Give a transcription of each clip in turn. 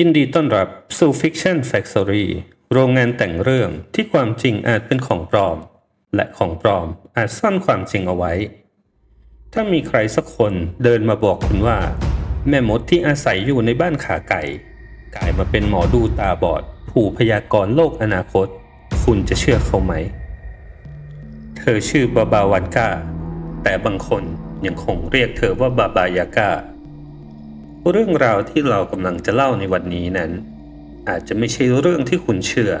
ยินดีต้อนรับสู่ Fiction Factory โรงงานแต่งเรื่องที่ความจริงอาจเป็นของปลอม และของปลอมอาจซ่อนความจริงเอาไว้ ถ้ามีใครสักคนเดินมาบอกคุณว่า แม่มดที่อาศัยอยู่ในบ้านขาไก่ กลายมาเป็นหมอดูตาบอด ผู้พยากรณ์โลกอนาคต คุณจะเชื่อเขาไหม เธอชื่อบาบาวันกาแต่บางคนยังคงเรียกเธอว่าบาบายากา เรื่องราวที่เรากำลังจะเล่าในวันนี้นั้น อาจจะไม่ใช่เรื่องที่คุณเชื่อ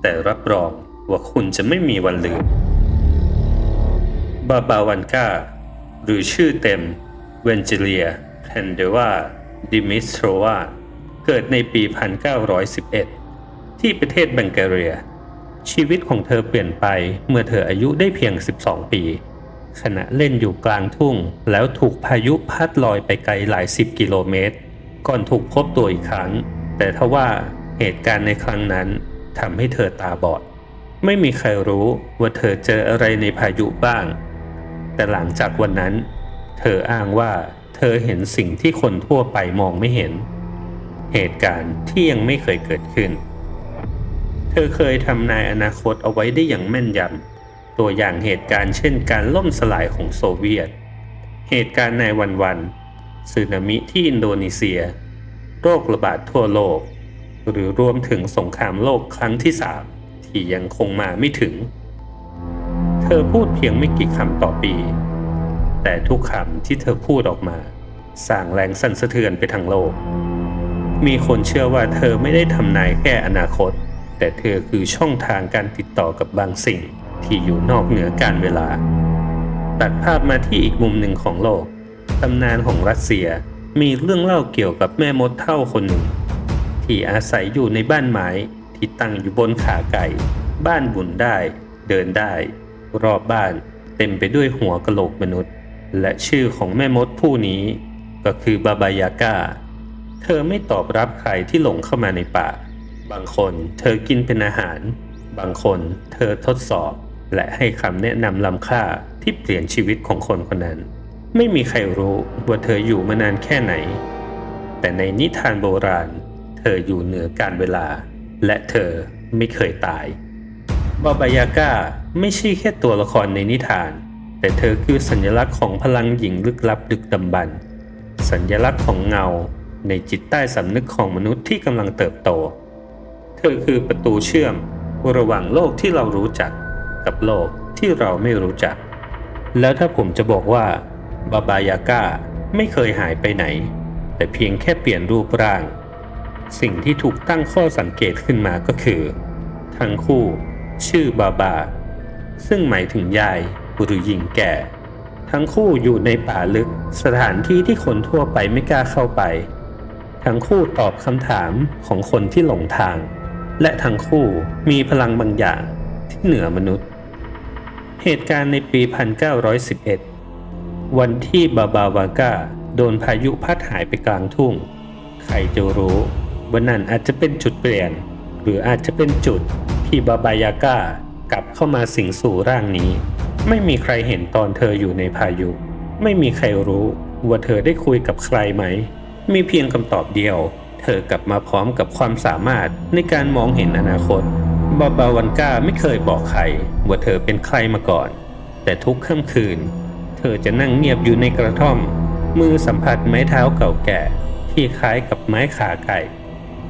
แต่รับรองว่าคุณจะไม่มีวันลืม บาบาวันกาหรือชื่อเต็มเวนจิเลียแพนเดวาดิมิสโทรวาเกิดในปี 1911 ที่ประเทศบังการียชีวิตของเธอเปลี่ยนไปเมื่อเธออายุได้เพียง 12 ปี ขณะเล่นอยู่กลางทุ่ง แล้วถูกพายุพัดลอยไปไกลหลายสิบกิโลเมตร ก่อนถูกพบตัวอีกครั้ง แต่ทว่าเหตุการณ์ในครั้งนั้นทำให้เธอตาบอด ไม่มีใครรู้ว่าเธอเจออะไรในพายุบ้าง แต่หลังจากวันนั้น เธออ้างว่าเธอเห็นสิ่งที่คนทั่วไปมองไม่เห็น เหตุการณ์ที่ยังไม่เคยเกิดขึ้น เธอเคยทำนายอนาคตเอาไว้ได้อย่างแม่นยำ ตัวอย่างเหตุการณ์เช่นการล่มสลายของโซเวียต เหตุการณ์ในวันวันสึนามิที่อินโดนีเซีย โรคระบาดทั่วโลก หรือรวมถึงสงครามโลกครั้งที่สามที่ยังคงมาไม่ถึง เธอพูดเพียงไม่กี่คำต่อปี แต่ทุกคำที่เธอพูดออกมา สร้างแรงสั่นสะเทือนไปทั้งโลก มีคนเชื่อว่าเธอไม่ได้ทำนายแค่อนาคต แต่เธอคือช่องทางการติดต่อกับบางสิ่ง ที่อยู่นอกเหนือการเวลา ตัดภาพมาที่อีกมุมหนึ่งของโลก ตำนานของรัสเซียมีเรื่องเล่าเกี่ยวกับแม่มดเท่าคนหนึ่ง ที่อาศัยอยู่ในบ้านไม้ที่ตั้งอยู่บนขาไก่ บ้านบุนได้ เดินได้ รอบบ้านเต็มไปด้วยหัวกะโหลกมนุษย์ และชื่อของแม่มดผู้นี้ ก็คือบาบายาก้า เธอไม่ตอบรับใครที่หลงเข้ามาในป่า บางคนเธอกินเป็นอาหาร บางคนเธอทดสอบ และให้คำแนะนำล้ำค่าที่เปลี่ยนชีวิตของคนคนนั้น ไม่มีใครรู้ว่าเธออยู่มานานแค่ไหน แต่ในนิทานโบราณ เธออยู่เหนือการเวลา และเธอไม่เคยตายบาบายาก้าไม่ใช่แค่ตัวละครในนิทาน แต่เธอคือสัญลักษณ์ของพลังหญิงลึกลับดึกดำบรรพ์สัญลักษณ์ของเงาในจิตใต้สำนึกของมนุษย์ที่กำลังเติบโต เธอคือประตูเชื่อมระหว่างโลกที่เรารู้จัก กับโลกที่เราไม่รู้จัก แล้วถ้าผมจะบอกว่าบาบายาก้าไม่เคยหายไปไหน แต่เพียงแค่เปลี่ยนรูปร่าง สิ่งที่ถูกตั้งข้อสังเกตขึ้นมาก็คือ ทั้งคู่ ชื่อบาบา ซึ่งหมายถึงยายหรือหญิงแก่ ทั้งคู่อยู่ในป่าลึกสถานที่ที่คนทั่วไปไม่กล้าเข้าไป ทั้งคู่ตอบคำถามของคนที่หลงทาง และทั้งคู่มีพลังบางอย่างที่เหนือมนุษย์ เหตุการณ์ในปี 1911 วันที่บาบาวากาโดนพายุพัดหายไปกลางทุ่ง ใครจะรู้ว่านั่นอาจจะเป็นจุดเปลี่ยน หรืออาจจะเป็นจุดที่บาบายาก้ากลับเข้ามาสิงสู่ร่างนี้ ไม่มีใครเห็นตอนเธออยู่ในพายุ ไม่มีใครรู้ว่าเธอได้คุยกับใครไหม มีเพียงคำตอบเดียว เธอกลับมาพร้อมกับความสามารถในการมองเห็นอนาคต บาบาวันก้าไม่เคยบอกใครว่าเธอเป็นใครมาก่อน แต่ทุกค่ำคืน เธอจะนั่งเงียบอยู่ในกระท่อม มือสัมผัสไม้เท้าเก่าแก่ ที่คล้ายกับไม้ขาไก่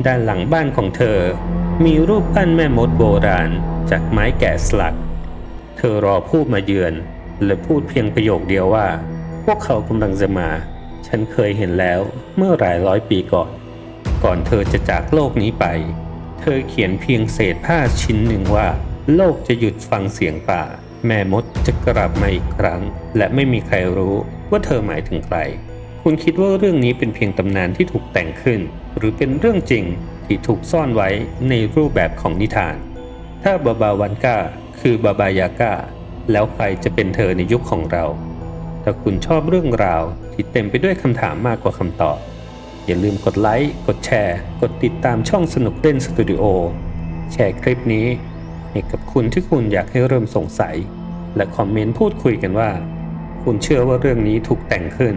ด้านหลังบ้านของเธอ มีรูปปั้นแม่มดโบราณ จากไม้แกะสลัก เธอรอผู้มาเยือนและพูดเพียงประโยคเดียวว่า พวกเขากำลังจะมา ฉันเคยเห็นแล้วเมื่อหลายร้อยปีก่อน ก่อนเธอจะจากโลกนี้ไป เธอเขียนเพียงเศษผ้าชิ้นหนึ่งว่า โลกจะหยุดฟังเสียงป่า แม่มดจะกลับมาอีกครั้ง และไม่มีใครรู้ว่าเธอหมายถึงใคร คุณคิดว่าเรื่องนี้เป็นเพียงตำนานที่ถูกแต่งขึ้น หรือเป็นเรื่องจริงที่ถูกซ่อนไว้ในรูปแบบของนิทาน ถ้าบาบาวันก้าคือบาบายาก้าแล้วใครจะเป็นเธอในยุคของเรา ถ้าคุณชอบเรื่องราวที่เต็มไปด้วยคำถามมากกว่าคำตอบ อย่าลืมกดไลค์ กดแชร์ กดติดตามช่องสนุกเล่นสตูดิโอ แชร์คลิปนี้ให้กับคุณที่คุณอยากให้เริ่มสงสัย และคอมเมนต์พูดคุยกันว่า คุณเชื่อว่าเรื่องนี้ถูกแต่งขึ้น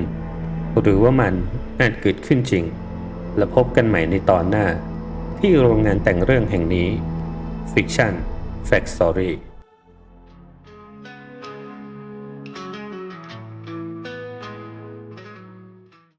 หรือว่ามันอาจเกิดขึ้นจริง และพบกันใหม่ในตอนหน้า ที่โรงงานแต่งเรื่องแห่งนี้ Fiction Fact Story